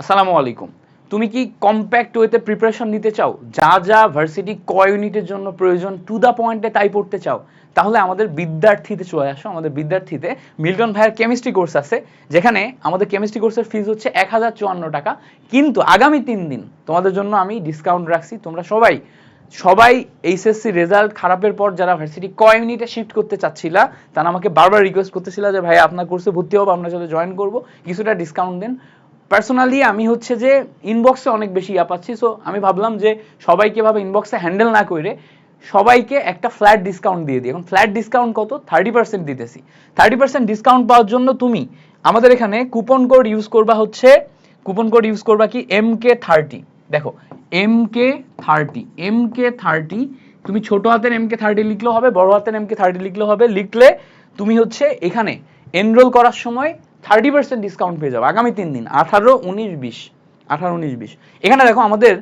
আসসালামু আলাইকুম। তুমি কি কম্প্যাক্ট ওয়েতে প্রিপারেশন নিতে চাও? যা যা ভার্সিটি ক ইউনিটের জন্য প্রয়োজন টু দ্য পয়েন্টে তাই পড়তে চাও, তাহলে আমাদের বিদ্যার্থীতে চলে আসো। আমাদের বিদ্যার্থীতে মিল্টন ভাইয়ের কেমিস্ট্রি কোর্স আছে, যেখানে আমাদের কেমিস্ট্রি কোর্সের ফিজ হচ্ছে এক হাজার চুয়ান্ন টাকা। কিন্তু আগামী তিন দিন তোমাদের জন্য আমি ডিসকাউন্ট রাখছি। তোমরা সবাই সবাই এইচএসসি রেজাল্ট খারাপের পর যারা ভার্সিটি ক ইউনিটে শিফট করতে চাচ্ছিলা, তারা আমাকে বারবার রিকোয়েস্ট করতেছিল যে, ভাই, আপনার কোর্সে ভর্তি হব আপনার সাথে জয়েন করব। কিছুটা ডিসকাউন্ট দেন। পার্সোনালি আমি হচ্ছে যে ইনবক্সে অনেক বেশি ইয়া পাচ্ছি সো আমি ভাবলাম যে সবাইকে ভাবে ইনবক্সে হ্যান্ডেল না করে সবাইকে একটা ফ্ল্যাট ডিসকাউন্ট দিয়ে দিই। এখন ফ্ল্যাট ডিসকাউন্ট কত? থার্টি পার্সেন্ট দিতেছি। থার্টি পার্সেন্ট ডিসকাউন্ট পাওয়ার জন্য তুমি আমাদের এখানে কুপন কোড ইউজ করবা হচ্ছে কুপন কোড ইউজ করবা কি? এম কে থার্টি দেখো M K thirty M K thirty তুমি ছোট হাতের এম কে থার্টি লিখলেও হবে, বড় হাতের এম কে থার্টি লিখলেও হবে। লিখলে তুমি হচ্ছে এখানে এনরোল করার সময় থার্টি পার্সেন্ট ডিসকাউন্ট পেয়ে যাবে আগামী তিন দিন, আঠারো, উনিশ, বিশ, আঠারো, উনিশ, বিশ। এখানে দেখো আমাদের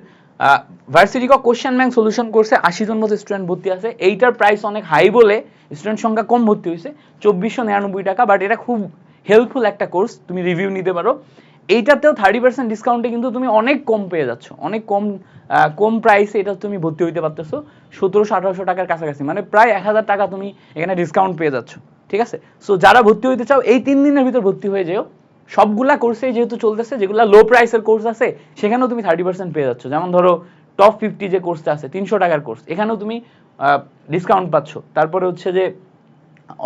ভার্সিটি ক কোশ্চেন ব্যাংক সলিউশন কোর্সে আশি জন মতো স্টুডেন্ট ভর্তি আছে। এইটার প্রাইস অনেক হাই বলে স্টুডেন্ট সংখ্যা কম ভর্তি হয়েছে, চব্বিশশো নিরানব্বই টাকা বাট এটা খুব হেল্পফুল একটা কোর্স তুমি রিভিউ নিতে পারো। এইটাতেও থার্টি পার্সেন্ট ডিসকাউন্টে কিন্তু তুমি অনেক কম পেয়ে যাচ্ছ, অনেক কম কম প্রাইসে এটা তুমি ভর্তি হইতে পারতেছো। সতেরোশো, আঠারোশো টাকার কাছাকাছি মানে প্রায় এক হাজার টাকা তুমি এখানে ডিসকাউন্ট পেয়ে যাচ্ছ। ঠিক আছে? সো যারা ভর্তি হইতে চাও, এই তিন দিনের ভিতর ভর্তি হয়ে যেও। সবগুলা কোর্সেই যেহেতু চলতেছে, যেগুলো লো প্রাইসের কোর্স আছে, সেখানেও তুমি থার্টি পার্সেন্ট পেয়ে যাচ্ছ। যেমন ধরো টপ ফিফটি যে কোর্সটা আছে, তিনশো টাকার কোর্স এখানেও তুমি ডিসকাউন্ট পাচ্ছ। তারপরে হচ্ছে যে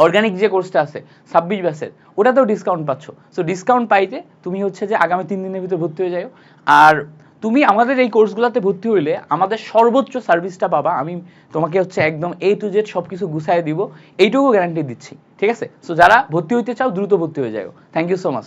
অর্গানিক যে কোর্সটা আছে, ছাব্বিশ ব্যাসের ওটাতেও ডিসকাউন্ট পাচ্ছ। সো ডিসকাউন্ট পাইতে তুমি হচ্ছে যে আগামী তিন দিনের ভিতরে ভর্তি হয়ে যাও আর তুমি আমাদের এই কোর্সগুলোতে ভর্তি হইলে আমাদের সর্বোচ্চ সার্ভিসটা পাবা। আমি তোমাকে হচ্ছে একদম এ টু জেড সব কিছু গুছাই দিব। এইটুকু গ্যারান্টি দিচ্ছি। ঠিক আছে? সো যারা ভর্তি হইতে চাও, দ্রুত ভর্তি হয়ে যাও থ্যাংক ইউ সো মাচ